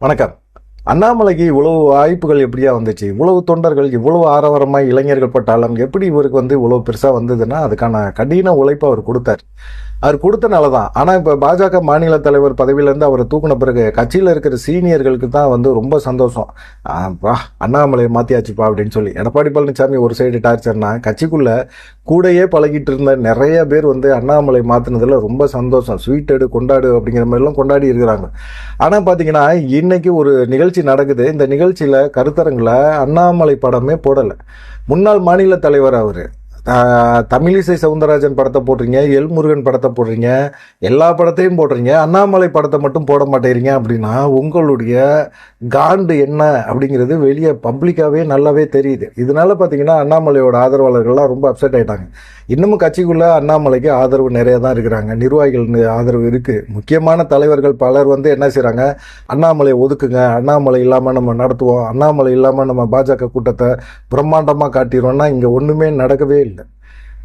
வணக்கம். அண்ணாமலைக்கு இவ்வளவு வாய்ப்புகள் எப்படியா வந்துச்சு? இவ்வளவு தொண்டர்கள் இவ்வளவு ஆரவாரமாக இளைஞர்கள் பட்டாலும் எப்படி இவருக்கு வந்து இவ்வளவு பெருசாக வந்ததுன்னா அதுக்கான கடின உழைப்பை அவர் கொடுத்தார். அவர் கொடுத்தனால தான் ஆனால் இப்போ பாஜக மாநில தலைவர் பதவியிலேருந்து அவரை தூக்குன பிறகு கட்சியில் இருக்கிற சீனியர்களுக்கு தான் வந்து ரொம்ப சந்தோஷம். வா அண்ணாமலையை மாற்றியாச்சுப்பா அப்படின்னு சொல்லி. எடப்பாடி பழனிசாமி ஒரு சைடு டார்ச்சர்னா கட்சிக்குள்ளே கூடையே பழகிட்டு இருந்த நிறைய பேர் வந்து அண்ணாமலை மாற்றினதில் ரொம்ப சந்தோஷம். ஸ்வீட் எடு கொண்டாடு அப்படிங்கிற மாதிரிலாம் கொண்டாடி இருக்கிறாங்க. ஆனால் பார்த்தீங்கன்னா இன்னைக்கு ஒரு நிகழ்ச்சி நடக்குது. இந்த நிகழ்ச்சியில் கருத்தரங்கில் அண்ணாமலை படமே போடலை. முன்னாள் மாநில தலைவர் அவர். தமிழிசை சவுந்தரராஜன் படத்தை போடுறீங்க எல் முருகன் படத்தை போடுறீங்க எல்லா படத்தையும் போடுறீங்க அண்ணாமலை படத்தை மட்டும் போட மாட்டேறீங்க அப்படின்னா உங்களுடைய காண்டு என்ன அப்படிங்கிறது வெளியே பப்ளிக்காகவே நல்லாவே தெரியுது. இதனால பார்த்தீங்கன்னா அண்ணாமலையோட ஆதரவாளர்கள்லாம் ரொம்ப அப்செட் ஆகிட்டாங்க இன்னமும் கட்சிக்குள்ளே அண்ணாமலைக்கு ஆதரவு நிறைய தான் இருக்கிறாங்க. நிர்வாகிகள் ஆதரவு இருக்குது முக்கியமான தலைவர்கள் பலர் வந்து என்ன செய்கிறாங்க அண்ணாமலையை ஒதுக்குங்க. அண்ணாமலை இல்லாமல் நம்ம நடத்துவோம். அண்ணாமலை இல்லாமல் நம்ம பாஜக கூட்டத்தை பிரம்மாண்டமாக காட்டிடுவோம்னா இங்கே ஒன்றுமே நடக்கவே இல்லை.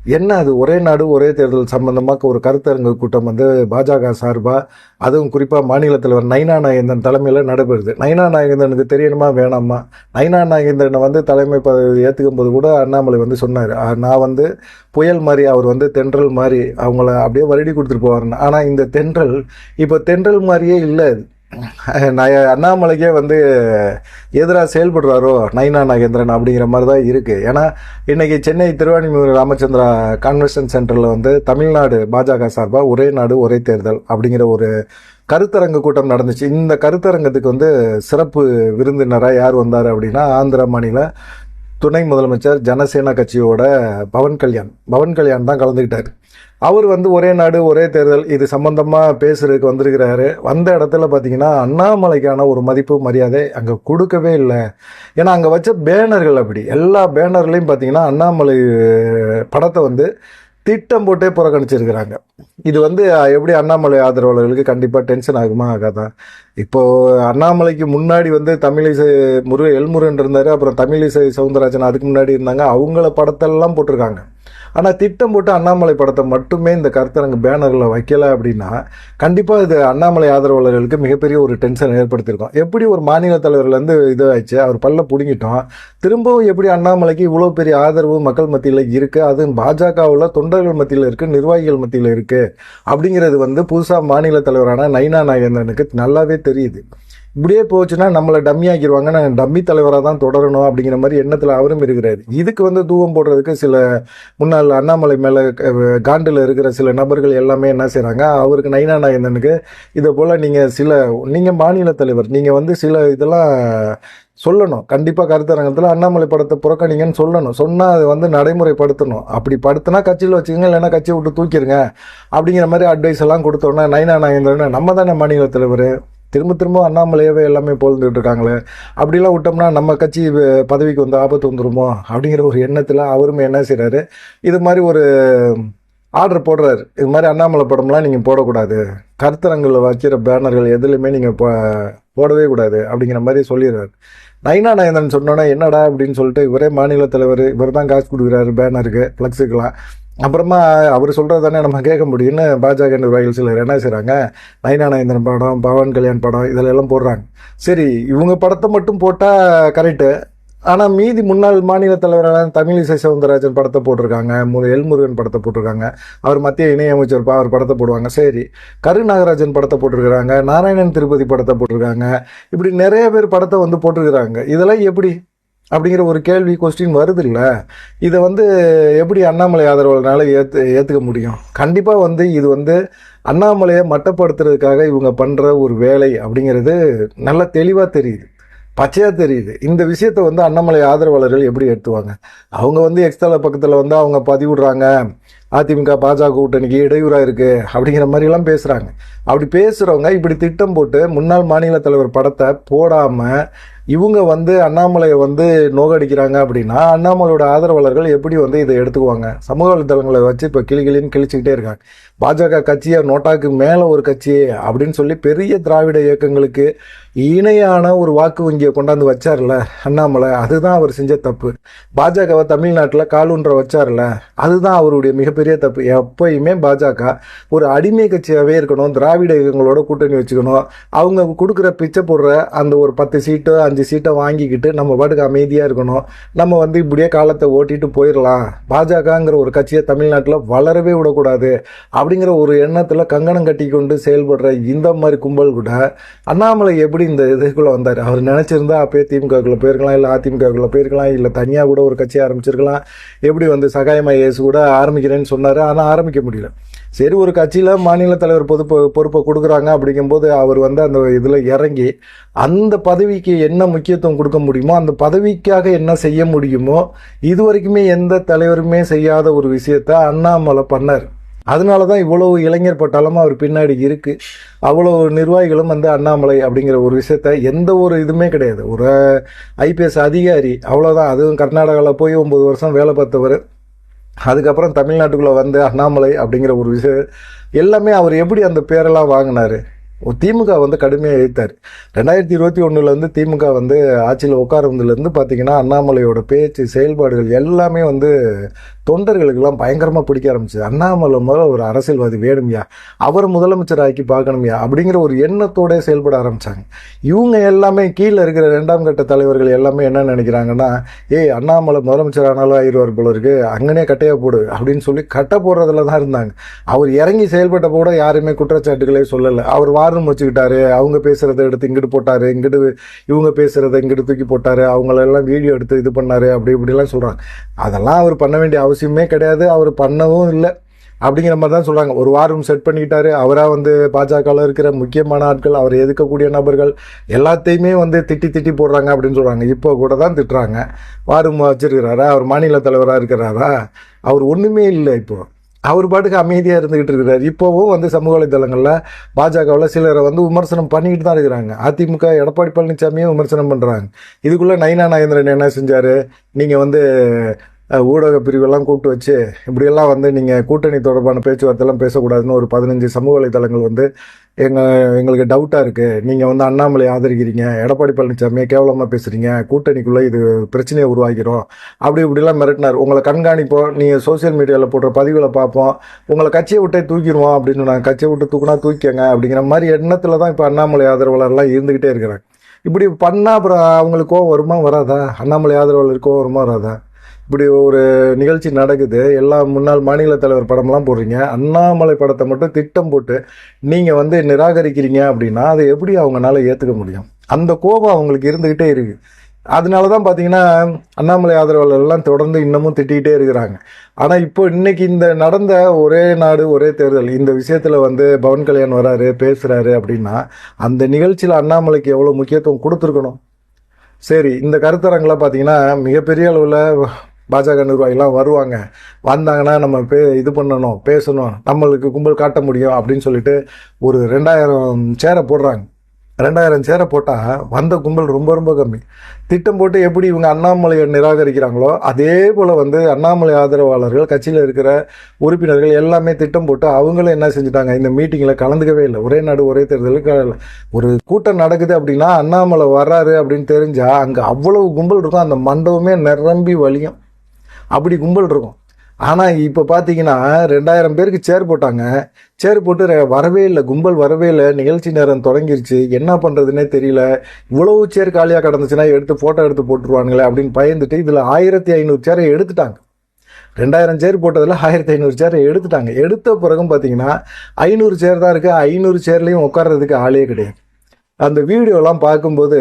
என்ன அது? ஒரே நாடு ஒரே தேர்தல் சம்பந்தமாக ஒரு கருத்தரங்கு கூட்டம் வந்து பாஜக சார்பாக அதுவும் குறிப்பாக மாநில தலைவர் நைனா நாகேந்திரன் தலைமையில் நடைபெறுது. நைனா நாகேந்திரனுக்கு தெரியணுமா வேணாமா? நைனா நாகேந்திரனை வந்து தலைமை பதவி ஏற்றுக்கும் போது கூட அண்ணாமலை வந்து சொன்னார். நான் வந்து புயல் மாதிரி அவர் வந்து தென்றல் மாதிரி அவங்கள அப்படியே வருடி கொடுத்துட்டு போவாருன்னு. ஆனால் இந்த தென்றல் இப்போ தென்றல் மாதிரியே இல்லை அது. அண்ணாமலைக்கே வந்து எதிராக செயல்படுறாரோ நைனா நாகேந்திரன் அப்படிங்கிற மாதிரி தான் இருக்குது ஏன்னா இன்றைக்கி சென்னை திருவாணிமூர் ராமச்சந்திரா கான்வென்ஷன் சென்டரில் வந்து தமிழ்நாடு பாஜக சார்பாக ஒரே நாடு ஒரே தேர்தல் அப்படிங்கிற ஒரு கருத்தரங்கு கூட்டம் நடந்துச்சு. இந்த கருத்தரங்கத்துக்கு வந்து சிறப்பு விருந்தினராக யார் வந்தார் அப்படின்னா ஆந்திர மாநில துணை முதலமைச்சர் ஜனசேனா கட்சியோட பவன் கல்யாண். பவன் கல்யாண் தான் கலந்துக்கிட்டார் அவர் வந்து ஒரே நாடு ஒரே தேர்தல் இது சம்பந்தமாக பேசுறதுக்கு வந்திருக்கிறாரு. வந்த இடத்துல பார்த்தீங்கன்னா அண்ணாமலைக்கான ஒரு மதிப்பு மரியாதை அங்கே கொடுக்கவே இல்லை. ஏன்னா அங்கே வச்ச பேனர்கள் அப்படி. எல்லா பேனர்லையும் பார்த்தீங்கன்னா அண்ணாமலை படத்தை வந்து திட்டம் போட்டே புறக்கணிச்சிருக்கிறாங்க. இது வந்து எப்படி அண்ணாமலை ஆதரவாளர்களுக்கு கண்டிப்பாக டென்ஷன் ஆகுமா ஆகாதா? இப்போ அண்ணாமலைக்கு முன்னாடி வந்து தமிழிசை முருக எல்முருகன் இருந்தார் அப்புறம் தமிழிசை சவுந்தரராஜன் அதுக்கு முன்னாடி இருந்தாங்க அவங்கள படத்தெல்லாம் போட்டிருக்காங்க. ஆனால் திட்டம் போட்டு அண்ணாமலை படத்தை மட்டுமே இந்த கருத்தரங்கு பேனரில் வைக்கல அப்படின்னா கண்டிப்பாக இது அண்ணாமலை ஆதரவாளர்களுக்கு மிகப்பெரிய ஒரு டென்ஷன் ஏற்படுத்தியிருக்கோம். எப்படி ஒரு மாநில தலைவர்லேருந்து இதாகிடுச்சு அவர் பல்ல பிடுங்கிட்டோம் திரும்பவும் எப்படி அண்ணாமலைக்கு இவ்வளோ பெரிய ஆதரவு மக்கள் மத்தியில் இருக்குது அது பாஜகவில் தொண்டர்கள் மத்தியில் இருக்குது நிர்வாகிகள் மத்தியில் இருக்குது அப்படிங்கிறது வந்து புதுசாக மாநில தலைவரான நைனா நாகேந்திரனுக்கு நல்லாவே தெரியுது. இப்படியே போச்சுன்னா நம்மளை டம்மி ஆக்கிடுவாங்க நாங்கள் டம்மி தலைவராக தான் தொடரணும் அப்படிங்கிற மாதிரி எண்ணத்தில் அவரும் இருக்கிறாரு. இதுக்கு வந்து தூவம் போடுறதுக்கு சில முன்னாள் அண்ணாமலை மேலே காண்டில் இருக்கிற சில நபர்கள் எல்லாமே என்ன செய்கிறாங்க அவருக்கு நைனா நாயந்தனுக்கு இதை போல் நீங்கள் சில நீங்கள் மாநில தலைவர் நீங்கள் வந்து சில இதெல்லாம் சொல்லணும். கண்டிப்பாக கருத்தரங்கத்தில் அண்ணாமலை படத்தை புறக்கணிங்கன்னு சொல்லணும். சொன்னால் அது வந்து நடைமுறைப்படுத்தணும். அப்படி படுத்தினா கட்சியில் வச்சுக்கோங்க இல்லைன்னா கட்சியை விட்டு தூக்கிடுங்க அப்படிங்கிற மாதிரி அட்வைஸ் எல்லாம் கொடுத்தோன்னா நைனா நாயந்திரன் நம்ம தானே மாநில தலைவர்? திரும்ப திரும்ப அண்ணாமலையவே எல்லாமே பொழுதுட்டு இருக்காங்களே அப்படிலாம் விட்டோம்னா நம்ம கட்சி பதவிக்கு வந்து ஆபத்து வந்துருமோ? அப்படிங்கிற ஒரு எண்ணத்தில் அவருமே என்ன செய்கிறாரு இது மாதிரி ஒரு ஆர்டர் போடுறாரு. இது மாதிரி அண்ணாமலை படம்லாம் நீங்கள் போடக்கூடாது. கருத்தரங்கில் வைக்கிற பேனர்கள் எதுலையுமே நீங்கள் போ போடவே கூடாது அப்படிங்கிற மாதிரி சொல்லிடுறாரு. நைனா நயந்தன் சொன்னோன்னா என்னடா அப்படின்னு சொல்லிட்டு இவரே மாநில தலைவர் இவர் தான் காசு கொடுக்குறாரு பேனருக்கு ஃப்ளக்ஸுக்கெலாம் அப்புறமா அவர் சொல்கிறது தானே நம்ம கேட்க முடியும்னு பாஜக நிர்வாகிகள் சிலர் என்ன செய்கிறாங்க நைனா படம் பவன் கல்யாண் படம் இதில் எல்லாம் போடுறாங்க. சரி இவங்க படத்தை மட்டும் போட்டால் கரெக்டு ஆனால் மீதி முன்னாள் மாநில தலைவரான தமிழிசை சவுந்தரராஜன் படத்தை போட்டிருக்காங்க மு எல்முருகன் படத்தை போட்டிருக்காங்க அவர் மத்திய இணையமைச்சர் அவர் படத்தை போடுவாங்க. சரி கரு நாகராஜன் படத்தை போட்டிருக்கிறாங்க நாராயணன் திருப்பதி படத்தை போட்டிருக்காங்க. இப்படி நிறைய பேர் படத்தை வந்து போட்டிருக்கிறாங்க. இதெல்லாம் எப்படி? அப்படிங்கிற ஒரு கேள்வி கொஸ்டின் வருது இல்லை? இதை வந்து எப்படி அண்ணாமலை ஆதரவாளர்னால ஏற்று ஏற்றுக்க முடியும்? கண்டிப்பாக வந்து இது வந்து அண்ணாமலையை மட்டப்படுத்துறதுக்காக இவங்க பண்ணுற ஒரு வேலை அப்படிங்கிறது நல்ல தெளிவாக தெரியுது. பச்சையாக தெரியுது. இந்த விஷயத்தை வந்து அண்ணாமலை ஆதரவாளர்கள் எப்படி எடுத்துவாங்க அவங்க வந்து எக்ஸ்தல பக்கத்தில் வந்து அவங்க பதிவிடுறாங்க. அதிமுக பாஜக கூட்டணிக்கு இடையூறாக இருக்குது அப்படிங்கிற மாதிரிலாம் பேசுகிறாங்க அப்படி பேசுகிறவங்க இப்படி திட்டம் போட்டு முன்னாள் மாநில தலைவர் படத்தை போடாமல் இவங்க வந்து அண்ணாமலையை வந்து நோகடிக்கிறாங்க அப்படின்னா அண்ணாமலையோட ஆதரவாளர்கள் எப்படி வந்து இதை எடுத்துக்குவாங்க? சமூக வலைதளங்களை வச்சு இப்போ கிளி கிழிச்சுக்கிட்டே கிழிச்சிக்கிட்டே இருக்காங்க. பாஜக கட்சியை நோட்டாக்கு மேலே ஒரு கட்சி அப்படின்னு சொல்லி பெரிய திராவிட இயக்கங்களுக்கு இணையான ஒரு வாக்கு வங்கியை கொண்டாந்து வச்சார்ல அண்ணாமலை அதுதான் அவர் செஞ்ச தப்பு. பாஜகவை தமிழ்நாட்டில் காலூன்ற வச்சார்ல அதுதான் அவருடைய மிகப்பெரிய மிகப்பெரிய தப்பு. எப்பயுமே பாஜக ஒரு அடிமை கட்சியாகவே இருக்கணும் திராவிட இயக்கங்களோட கூட்டணி வச்சுக்கணும். அவங்க கொடுக்குற பிச்சை போடுற அந்த ஒரு பத்து சீட்டோ அஞ்சு சீட்டை வாங்கிக்கிட்டு நம்ம பாட்டுக்கு அமைதியாக இருக்கணும். நம்ம வந்து இப்படியே காலத்தை ஓட்டிட்டு போயிடலாம் பாஜகங்கிற ஒரு கட்சியை தமிழ்நாட்டில் வளரவே விடக்கூடாது அப்படிங்கிற ஒரு எண்ணத்தில் கங்கணம் கட்டி கொண்டு செயல்படுற இந்த மாதிரி கும்பல் கூட அண்ணாமலை எப்படி இந்த இதுக்குள்ளே வந்தார்? அவர் நினச்சிருந்தா அப்போயே திமுகக்குள்ளே போயிருக்கலாம் இல்லை அதிமுகக்குள்ளே போயிருக்கலாம் இல்லை தனியாக கூட ஒரு கட்சி ஆரம்பிச்சிருக்கலாம். எப்படி வந்து சகாயம் ஐஏஎஸ் கூட ஆரம்பிக்கிறேன்னு சொன்னார் ஆனால் ஆரம்பிக்க முடியல. சரி ஒரு கட்சியில் மாநில தலைவர் பொறுப்பு பொறுப்பை கொடுக்குறாங்க அப்படிங்கும்போது அவர் வந்து அந்த இதில் இறங்கி அந்த பதவிக்கு என்ன முக்கியத்துவம் கொடுக்க முடியுமோ அந்த பதவிக்காக என்ன செய்ய முடியுமோ இது வரைக்குமே எந்த தலைவருமே செய்யாத ஒரு விஷயத்த அண்ணாமலை பண்ணார். அதனால தான் இவ்வளவு இளைஞர் பட்டாளமும் அவர் பின்னாடி இருக்கு. அவ்வளோ நிர்வாகிகளும் வந்து அண்ணாமலை அப்படிங்கிற ஒரு விஷயத்த எந்த ஒரு இதுவுமே கிடையாது. ஒரு ஐபிஎஸ் அதிகாரி அவ்வளோதான் அதுவும் கர்நாடகாவில் போய் ஒம்பது வருஷம் வேலை பார்த்தவர். அதுக்கப்புறம் தமிழ்நாட்டுக்குள்ளே வந்து அண்ணாமலை அப்படிங்கிற ஒரு விஷயம் எல்லாமே அவர் எப்படி அந்த பேரெல்லாம் வாங்கினாரு? திமுக வந்து கடுமையாக எழுத்தார் ரெண்டாயிரத்தி இருபத்தி ஒன்றுலேருந்து திமுக வந்து ஆட்சியில் உட்கார்ந்ததுலேருந்து பார்த்தீங்கன்னா அண்ணாமலையோட பேச்சு செயல்பாடுகள் எல்லாமே வந்து தொண்டர்களுக்கெல்லாம் பயங்கரமாக பிடிக்க ஆரம்பிச்சு அண்ணாமலை முதல்ல ஒரு அரசியல்வாதி வேணும்யா? அவர் முதலமைச்சர் ஆக்கி பார்க்கணும்யா? அப்படிங்கிற ஒரு எண்ணத்தோட செயல்பட ஆரம்பித்தாங்க இவங்க எல்லாமே கீழே இருக்கிற ரெண்டாம் கட்ட தலைவர்கள் எல்லாமே என்ன நினைக்கிறாங்கன்னா ஏய் அண்ணாமலை முதலமைச்சர் ஆனாலும் ஆயிடுவார் போல இருக்கு. அங்கனே கட்டையாக போடு அப்படின்னு சொல்லி கட்டை போடுறதுல தான் இருந்தாங்க. அவர் இறங்கி செயல்பட்ட கூட யாருமே குற்றச்சாட்டுகளே சொல்லலை. அவர் வாரம் வச்சுக்கிட்டாரு. அவங்க பேசுகிறத எடுத்து இங்கிட்டு போட்டாரு. இங்கிட்டு இவங்க பேசுறதை இங்கிட்டு தூக்கி போட்டாரு. அவங்களெல்லாம் வீடியோ எடுத்து இது பண்ணாரு. அப்படி இப்படிலாம் சொல்றாங்க. அதெல்லாம் அவர் பண்ண வேண்டிய அவசியமே கிடையாது. அவர் பண்ணவும் இல்லை. அப்படிங்கிற மாதிரி தான் சொல்கிறாங்க ஒரு வாரம் செட் பண்ணிக்கிட்டாரு. அவராக வந்து பாஜகவில் இருக்கிற முக்கியமான ஆட்கள் அவர் எதிர்க்கக்கூடிய நபர்கள் எல்லாத்தையுமே வந்து திட்டி திட்டி போடுறாங்க அப்படின்னு சொல்கிறாங்க இப்போ கூட தான் திட்டுறாங்க. வாரும் வச்சிருக்கிறாரா? அவர் மாநில தலைவராக இருக்கிறாரா? அவர் ஒன்றுமே இல்லை இப்போது அவர் பாட்டுக்கு அமைதியாக இருந்துகிட்டு இருக்கிறார். இப்போவும் வந்து சமூக வலைதளங்களில் பாஜகவில் சிலரை வந்து விமர்சனம் பண்ணிக்கிட்டு தான் இருக்கிறாங்க. அதிமுக எடப்பாடி பழனிசாமியும் விமர்சனம் பண்ணுறாங்க இதுக்குள்ளே நைனா நாகேந்திரன் என்ன செஞ்சார்? நீங்கள் வந்து ஊடக பிரிவெல்லாம் கூப்பிட்டு வச்சு இப்படியெல்லாம் வந்து நீங்கள் கூட்டணி தொடர்பான பேச்சுவார்த்தைலாம் பேசக்கூடாதுன்னு ஒரு பதினஞ்சு சமூக வலைதளங்கள் வந்து எங்கள் எங்களுக்கு டவுட்டாக இருக்குது நீங்கள் வந்து அண்ணாமலை ஆதரிக்கிறீங்க எடப்பாடி பழனிசாமியை கேவலமாக பேசுகிறீங்க கூட்டணிக்குள்ளே இது பிரச்சனையை உருவாக்கிறோம். அப்படி இப்படிலாம் மிரட்டினார். உங்களை கண்காணிப்போம் நீங்கள் சோஷியல் மீடியாவில் போடுற பதிவுகளை பார்ப்போம். உங்களை கட்சியை விட்டே தூக்கிடுவோம் அப்படின்னு நாங்கள் கட்சியை விட்டு தூக்குனா தூக்கிக்கங்க அப்படிங்கிற மாதிரி எண்ணத்தில் தான் இப்போ அண்ணாமலை ஆதரவாளர்லாம் இருந்துக்கிட்டே இருக்கிறாங்க. இப்படி பண்ணால் அப்புறம் அவங்களுக்கு கோவம் வருமா வராதா? அண்ணாமலை ஆதரவாளருக்கோ கோவம் வருமா வராதா? இப்படி ஒரு நிகழ்ச்சி நடக்குது. எல்லா முன்னாள் மாநில தலைவர் படம்லாம் போடுறீங்க. அண்ணாமலை படத்தை மட்டும் திட்டம் போட்டு நீங்கள் வந்து நிராகரிக்கிறீங்க அப்படின்னா அதை எப்படி அவங்களால ஏற்றுக்க முடியும்? அந்த கோபம் அவங்களுக்கு இருந்துக்கிட்டே இருக்குது அதனால தான் பார்த்தீங்கன்னா அண்ணாமலை ஆதரவாளர்கள்லாம் தொடர்ந்து இன்னமும் திட்டிக்கிட்டே இருக்கிறாங்க. ஆனால் இப்போ இன்னைக்கு இந்த நடந்த ஒரே நாடு ஒரே தேர்தல் இந்த விஷயத்தில் வந்து பவன் கல்யாண் வராரு பேசுகிறாரு அப்படின்னா அந்த நிகழ்ச்சியில் அண்ணாமலைக்கு எவ்வளோ முக்கியத்துவம் கொடுத்துருக்கணும்? சரி இந்த கருத்தரங்கெலாம் பார்த்தீங்கன்னா மிகப்பெரிய அளவில் பாஜக நிர்வாகிலாம் வருவாங்க. வந்தாங்கன்னா நம்ம பே இது பண்ணணும் பேசணும் நம்மளுக்கு கும்பல் காட்ட முடியும் அப்படின்னு சொல்லிட்டு ஒரு ரெண்டாயிரம் சேரை போடுறாங்க. ரெண்டாயிரம் சேரை போட்டால் வந்த கும்பல் ரொம்ப ரொம்ப கம்மி. திட்டம் போட்டு எப்படி இவங்க அண்ணாமலையை நிராகரிக்கிறாங்களோ அதே போல் வந்து அண்ணாமலை ஆதரவாளர்கள் கட்சியில் இருக்கிற உறுப்பினர்கள் எல்லாமே திட்டம் போட்டு அவங்களும் என்ன செஞ்சுட்டாங்க? இந்த மீட்டிங்கில் கலந்துக்கவே இல்லை. ஒரே நாடு ஒரே தேர்தலுக்கு ஒரு கூட்டம் நடக்குது அப்படின்னா அண்ணாமலை வர்றாரு அப்படின்னு தெரிஞ்சால் அங்கே அவ்வளவு கும்பல் இருக்கும். அந்த மண்டபமே நிரம்பி வலியும் அப்படி கும்பல் இருக்கும். ஆனால் இப்போ பார்த்தீங்கன்னா ரெண்டாயிரம் பேருக்கு சேர் போட்டாங்க. சேர் போட்டு வரவே இல்லை. கும்பல் வரவே இல்லை. நிகழ்ச்சி நேரம் தொடங்கிருச்சு. என்ன பண்ணுறதுனே தெரியல. இவ்வளவு சேர் காலியாக கிடந்துச்சுன்னா எடுத்து ஃபோட்டோ எடுத்து போட்டுருவானுங்களே அப்படின்னு பயந்துட்டு இதில் ஆயிரத்தி ஐநூறு சேரை எடுத்துட்டாங்க. ரெண்டாயிரம் சேர் போட்டதில் ஆயிரத்தி ஐநூறு சேரை எடுத்துட்டாங்க. எடுத்த பிறகும் பார்த்தீங்கன்னா ஐநூறு சேர் தான் இருக்குது ஐநூறு சேர்லேயும் உட்கார்றதுக்கு ஆளே கிடையாது. அந்த வீடியோலாம் பார்க்கும்போது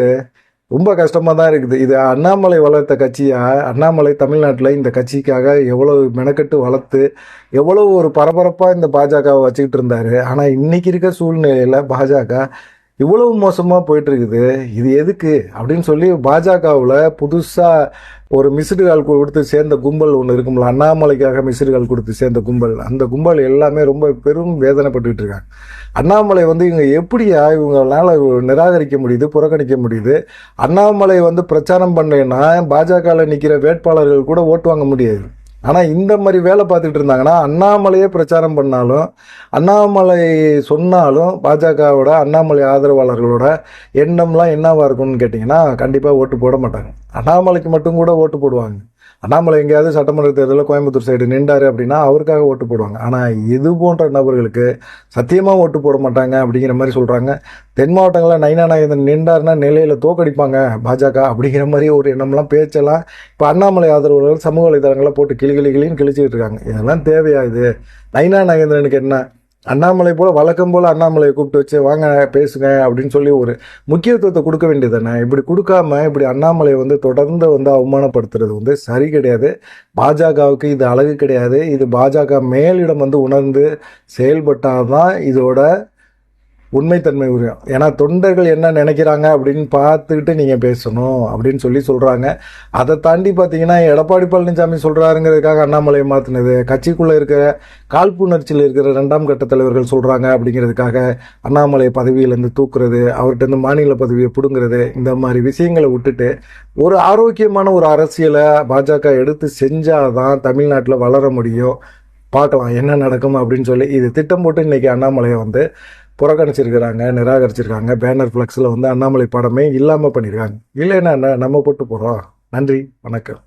ரொம்ப கஷ்டமாக தான் இருக்குது. இது அண்ணாமலை வளர்த்த கட்சியாக அண்ணாமலை தமிழ்நாட்டில் இந்த கட்சிக்காக எவ்வளவு மெனக்கெட்டு வளர்த்து எவ்வளவு ஒரு பரபரப்பாக இந்த பாஜகவை வச்சுக்கிட்டு இருந்தார். ஆனால் இன்னைக்கு இருக்க சூழ்நிலையில் பாஜக இவ்வளவு மோசமாக போயிட்டுருக்குது. இது எதுக்கு? அப்படின்னு சொல்லி பாஜகவில் புதுசாக ஒரு மிஸ்டு கால் கொடுத்து சேர்ந்த கும்பல் ஒன்று இருக்கும்ல அண்ணாமலைக்காக மிஸ்டு கால் கொடுத்து சேர்ந்த கும்பல். அந்த கும்பல் எல்லாமே ரொம்ப பெரும் வேதனைப்பட்டுக்கிட்டு இருக்காங்க. அண்ணாமலை வந்து இவங்க எப்படியா இவங்களால நிராகரிக்க முடியுது புறக்கணிக்க முடியுது? அண்ணாமலை வந்து பிரச்சாரம் பண்ணலைன்னா பாஜகவில் நிற்கிற வேட்பாளர்கள் கூட ஓட்டு வாங்க முடியாது. ஆனால் இந்த மாதிரி வேலை பார்த்துட்டு இருந்தாங்கன்னா அண்ணாமலையே பிரச்சாரம் பண்ணாலும் அண்ணாமலை சொன்னாலும் பாஜகவோட அண்ணாமலை ஆதரவாளர்களோட எண்ணம்லாம் என்னவாக இருக்கும்னு கேட்டிங்கன்னா கண்டிப்பாக ஓட்டு போட மாட்டாங்க. அண்ணாமலைக்கு மட்டும் கூட ஓட்டு போடுவாங்க. அண்ணாமலை எங்கேயாவது சட்டமன்ற தேர்தலில் கோயம்புத்தூர் சைடு நின்றாரு அப்படின்னா அவருக்காக ஓட்டு போடுவாங்க. ஆனால் இது போன்ற நபர்களுக்கு சத்தியமாக ஓட்டு போட மாட்டாங்க அப்படிங்கிற மாதிரி சொல்கிறாங்க தென் மாவட்டங்களில் நைனா நாகேந்திரன் நின்றாருன்னா நிலையில் தோக்கடிப்பாங்க பாஜக அப்படிங்கிற மாதிரி ஒரு எண்ணம்லாம் பேச்செல்லாம் இப்போ அண்ணாமலை ஆதரவாளர்கள் சமூக வலைதளங்களை போட்டு கிளி கிளி கிளின்னு கிழிச்சிக்கிட்டு இருக்காங்க. இதெல்லாம் தேவையா இது? நைனா நாகேந்திரனுக்கு என்ன? அண்ணாமலை போல் வழக்கம் போல் அண்ணாமலையை கூப்பிட்டு வச்சு வாங்க பேசுங்க அப்படின்னு சொல்லி ஒரு முக்கியத்துவத்தை கொடுக்க வேண்டியது தானே? இப்படி கொடுக்காம இப்படி அண்ணாமலை வந்து தொடர்ந்து வந்து அவமானப்படுத்துறது வந்து சரி கிடையாது. பாஜகவுக்கு இது அழகு கிடையாது. இது பாஜக மேலிடம் வந்து உணர்ந்து செயல்பட்டால் தான் இதோட உண்மைத்தன்மை உரியம் ஏன்னா தொண்டர்கள் என்ன நினைக்கிறாங்க அப்படின்னு பார்த்துக்கிட்டு நீங்கள் பேசணும் அப்படின்னு சொல்லி சொல்கிறாங்க அதை தாண்டி பார்த்தீங்கன்னா எடப்பாடி பழனிசாமி சொல்கிறாருங்கிறதுக்காக அண்ணாமலையை மாற்றினது கட்சிக்குள்ளே இருக்கிற காழ்ப்புணர்ச்சியில் இருக்கிற ரெண்டாம் கட்ட தலைவர்கள் சொல்கிறாங்க அப்படிங்கிறதுக்காக அண்ணாமலை பதவியிலேருந்து தூக்குறது அவர்கிட்ட இருந்து மாநில பதவியை பிடுங்கிறது இந்த மாதிரி விஷயங்களை விட்டுட்டு ஒரு ஆரோக்கியமான ஒரு அரசியலை பாஜக எடுத்து செஞ்சால் தான் தமிழ்நாட்டில் வளர முடியும். பார்க்கலாம் என்ன நடக்கும் அப்படின்னு சொல்லி இது திட்டம் போட்டு இன்னைக்கு அண்ணாமலையை வந்து புறக்கணிச்சிருக்கிறாங்க நிராகரிச்சிருக்காங்க. பேனர் ஃப்ளக்ஸில் வந்து அண்ணாமலை படமே இல்லாமல் பண்ணியிருக்காங்க இல்லைன்னா என்ன? நம்ம போட்டு போகிறோம் நன்றி வணக்கம்.